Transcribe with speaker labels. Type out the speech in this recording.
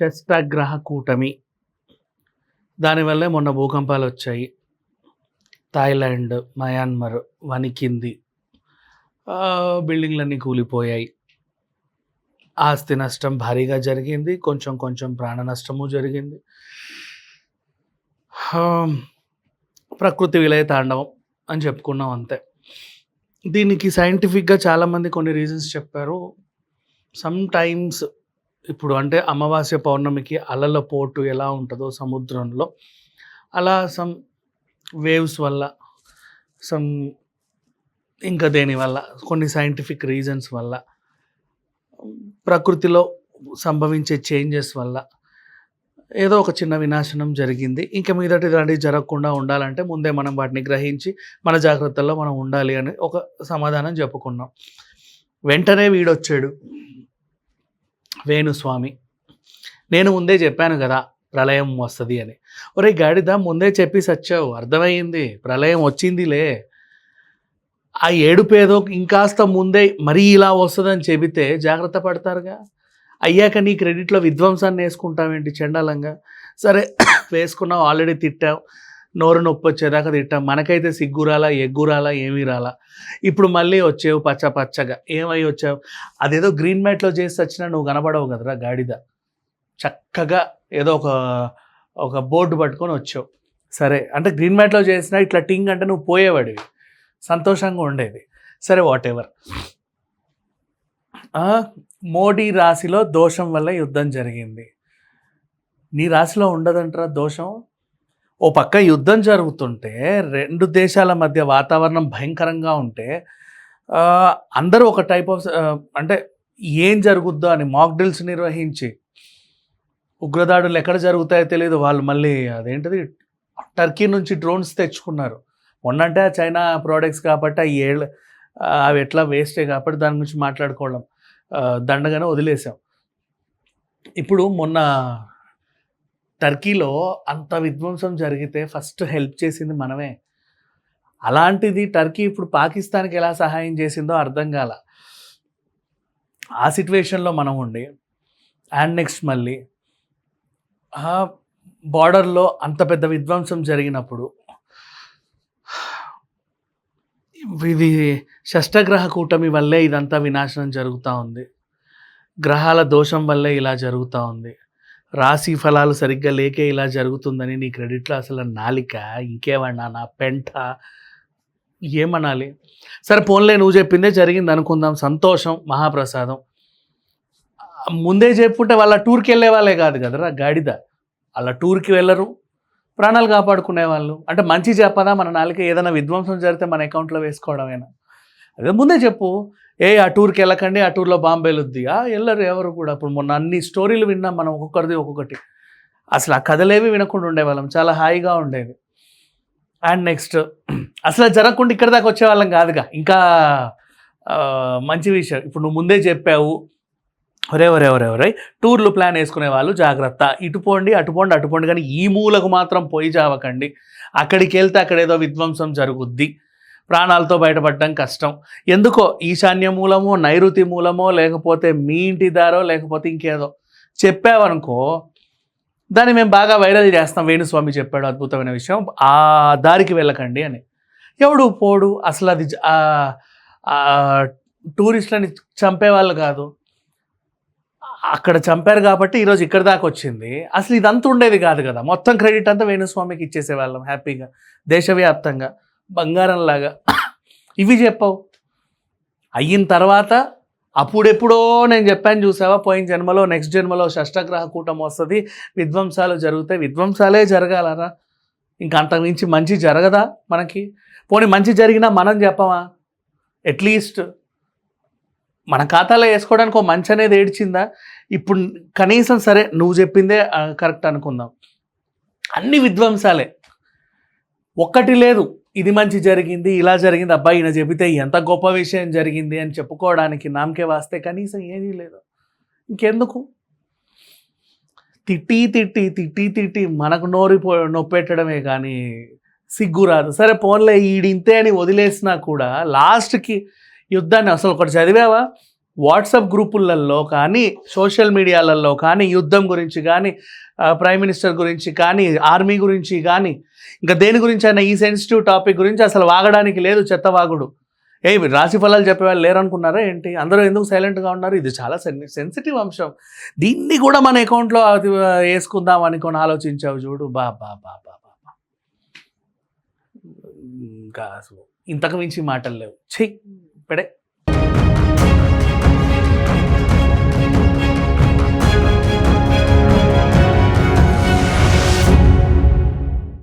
Speaker 1: షష్టాగ్రహ కూటమి. దానివల్లే మొన్న భూకంపాలు వచ్చాయి. థాయిలాండ్ మయాన్మర్ వణికింది. బిల్డింగ్లన్నీ కూలిపోయాయి. ఆస్తి నష్టం భారీగా జరిగింది. కొంచెం కొంచెం ప్రాణ నష్టము జరిగింది. ప్రకృతి విలయ తాండవం అని చెప్పుకున్నాం అంతే. దీనికి సైంటిఫిక్గా చాలామంది కొన్ని రీజన్స్ చెప్పారు. సమ్ టైమ్స్ ఇప్పుడు అంటే అమావాస్య పౌర్ణమికి అలల పోటు ఎలా ఉంటుందో సముద్రంలో. అలా సమ్ వేవ్స్ వల్ల సమ్ ఇంకా దేని వల్ల కొన్ని సైంటిఫిక్ రీజన్స్ వల్ల ప్రకృతిలో సంభవించే చేంజెస్ వల్ల ఏదో ఒక చిన్న వినాశనం జరిగింది. ఇంకా మీదటి ఇలాంటివి జరగకుండా ఉండాలంటే ముందే మనం వాటిని గ్రహించి మన జాగ్రత్తల్లో మనం ఉండాలి అని ఒక సమాధానం చెప్పుకున్నాం. వెంటనే వీడొచ్చాడు. వేణుస్వామి. నేను ముందే చెప్పాను కదా ప్రళయం వస్తుంది అని. ఒరే గాడిద ముందే చెప్పి సచ్చావు. అర్థమైంది. ప్రళయం వచ్చిందిలే. ఆ ఏడుపేదో ఇంకాస్త ముందే మరీ ఇలా వస్తుందని చెబితే జాగ్రత్త పడతారుగా? అయ్యాక నీ క్రెడిట్లో విధ్వంసాన్ని వేసుకుంటావేంటి చండాలంగా? సరే వేసుకున్నావు ఆల్రెడీ తిట్టావు. నోరు నొప్పి వచ్చేదాకా తిట్టాం మనకైతే సిగ్గురాలా ఎగ్గురాలా ఏమీ రాలా. ఇప్పుడు మళ్ళీ వచ్చేవు పచ్చ పచ్చగా. ఏమై వచ్చావు? అదేదో గ్రీన్ మ్యాట్లో చేసి వచ్చినా నువ్వు కనబడవు కదరా గాడిద. చక్కగా ఏదో ఒక ఒక బోర్డు పట్టుకొని వచ్చావు. సరే అంటే గ్రీన్ మ్యాట్లో చేసినా ఇట్లా టింగ్ అంటే నువ్వు పోయేవాడివి. సంతోషంగా ఉండేది. సరే వాట్ ఎవర్ మోడీ రాశిలో దోషం వల్ల యుద్ధం జరిగింది. నీ రాశిలో ఉండదంటారా దోషం? ఓ పక్క యుద్ధం జరుగుతుంటే రెండు దేశాల మధ్య వాతావరణం భయంకరంగా ఉంటే అందరూ ఒక టైప్ ఆఫ్ అంటే ఏం జరుగుద్దో అని మాక్ డ్రిల్స్ నిర్వహించి ఉగ్రదాడులు ఎక్కడ జరుగుతాయో తెలియదు వాళ్ళు మళ్ళీ అదేంటిది టర్కీ నుంచి డ్రోన్స్ తెచ్చుకున్నారు. మొన్నంటే ఆ చైనా ప్రోడక్ట్స్ కాబట్టి ఆ ఏళ్ళు అవి ఎట్లా వేస్టే కాబట్టి దాని గురించి మాట్లాడుకోవడం దండగానే వదిలేసాం ఇప్పుడు మొన్న టర్కీలో అంత విధ్వంసం జరిగితే ఫస్ట్ హెల్ప్ చేసింది మనమే. అలాంటిది టర్కీ ఇప్పుడు పాకిస్తాన్కి ఎలా సహాయం చేసిందో అర్థం కాల. ఆ సిట్యువేషన్లో మనం ఉండి అండ్ నెక్స్ట్ మళ్ళీ బార్డర్లో అంత పెద్ద విధ్వంసం జరిగినప్పుడు ఇది షష్టగ్రహ కూటమి వల్లే ఇదంతా వినాశనం జరుగుతూ ఉంది. గ్రహాల దోషం వల్లే ఇలా జరుగుతూ ఉంది. రాశి ఫలాలు సరిగ్గా లేకే ఇలా జరుగుతుందని నీ క్రెడిట్లో అసలు నాలిక ఇంకేమన్నా నా పెంట? ఏమనాలి? సరే పోన్లే నువ్వు చెప్పిందే జరిగింది అనుకుందాం. సంతోషం మహాప్రసాదం. ముందే చెప్పుంటే వాళ్ళ టూర్కి వెళ్ళే వాళ్ళే కాదు కదరా గాడిద. వాళ్ళ టూర్కి వెళ్ళరు. ప్రాణాలు కాపాడుకునే వాళ్ళు. అంటే మంచి చెప్పదా? మన నాలుక ఏదైనా విధ్వంసం జరిగితే మన అకౌంట్లో వేసుకోవడమేనా? అదే ముందే చెప్పు. ఏ ఆ టూర్కి వెళ్ళకండి ఆ టూర్లో బాంబు వెళ్ళొద్ది వెళ్ళరు ఎవరు కూడా. ఇప్పుడు మొన్న అన్ని స్టోరీలు విన్నాం మనం ఒక్కొక్కరిది ఒక్కొక్కటి. అసలు ఆ కథలేవి వినకుండా ఉండేవాళ్ళం. చాలా హాయిగా ఉండేవి. అండ్ నెక్స్ట్ అసలు జరగకుండా ఇక్కడి దాకా వచ్చేవాళ్ళం కాదుగా. ఇంకా మంచి విషయం. ఇప్పుడు నువ్వు ముందే చెప్పావు. ఒరే ఒరే ఒరే ఒరే టూర్లు ప్లాన్ వేసుకునే వాళ్ళు జాగ్రత్త. ఇటు పోండి అటు పోండి అటు పోండి. కానీ ఈ మూలకు మాత్రం పోయి జావకండి అక్కడికి వెళ్తే అక్కడ ఏదో విధ్వంసం జరుగుద్ది. ప్రాణాలతో బయటపడడం కష్టం. ఎందుకో ఈశాన్య మూలమో నైరుతి మూలమో లేకపోతే మీ ఇంటి దారో లేకపోతే ఇంకేదో. చెప్పావనుకో దాన్ని మేము బాగా వైరల్ చేస్తాం. వేణుస్వామి చెప్పాడు అద్భుతమైన విషయం. ఆ దారికి వెళ్ళకండి అని. ఎవడు పోడు? అసలు అది టూరిస్టులని చంపేవాళ్ళు కాదు. అక్కడ చంపారు కాబట్టి ఈరోజు ఇక్కడ దాకా వచ్చింది. అసలు ఇదంతా ఉండేది కాదు కదా. మొత్తం క్రెడిట్ అంతా వేణుస్వామికి ఇచ్చేసేవాళ్ళం హ్యాపీగా దేశవ్యాప్తంగా. బంగారంలాగా. ఇవి చెప్పవు. అయిన తర్వాత అప్పుడెప్పుడో నేను చెప్పాను చూసావా పోయిన జన్మలో నెక్స్ట్ జన్మలో షష్టగ్రహ కూటం వస్తుంది విధ్వంసాలు జరుగుతాయి. విధ్వంసాలే జరగాలరా? ఇంకా అంతకుమించి మంచి జరగదా మనకి? పోనీ మంచి జరిగినా మనం చెప్పమా? అట్లీస్ట్ మన ఖాతాలో వేసుకోవడానికి ఒక మంచి అనేది ఏడ్చిందా? ఇప్పుడు కనీసం సరే నువ్వు చెప్పిందే కరెక్ట్ అనుకుందాం. అన్ని విధ్వంసాలే. ఒక్కటి లేదు. ఇది మంచి జరిగింది ఇలా జరిగింది అబ్బాయి ఈయన చెబితే ఎంత గొప్ప విషయం జరిగింది అని చెప్పుకోవడానికి నామకే వాస్తే కనీసం ఏమీ లేదు. ఇంకెందుకు? తిట్టి తిట్టి తిట్టి తిట్టి మనకు నోరి నొప్పెట్టడమే కానీ సిగ్గు రాదు. సరే పోన్లే ఈడింతే అని వదిలేసినా కూడా లాస్ట్కి యుద్ధాన్ని అసలు ఒకటి చదివావా? వాట్సాప్ గ్రూపులలో కానీ సోషల్ మీడియాలలో కానీ యుద్ధం గురించి కానీ ప్రైమ్ మినిస్టర్ గురించి కానీ ఆర్మీ గురించి కానీ ఇంకా దేని గురించి అయినా ఈ సెన్సిటివ్ టాపిక్ గురించి అసలు వాగడానికి లేదు చెత్తవాగుడు. ఏ రాశి ఫలాలు చెప్పేవాళ్ళు లేరనుకున్నారా ఏంటి? అందరూ ఎందుకు సైలెంట్గా ఉన్నారు? ఇది చాలా సెన్సిటివ్ అంశం. దీన్ని కూడా మన అకౌంట్లో అది వేసుకుందాం అనుకొని ఆలోచించావు చూడు. బా బా బా బా బా బా. ఇంకా అసలు ఇంతకు మించి మాటలు లేవు. చెయ్యి పెడే.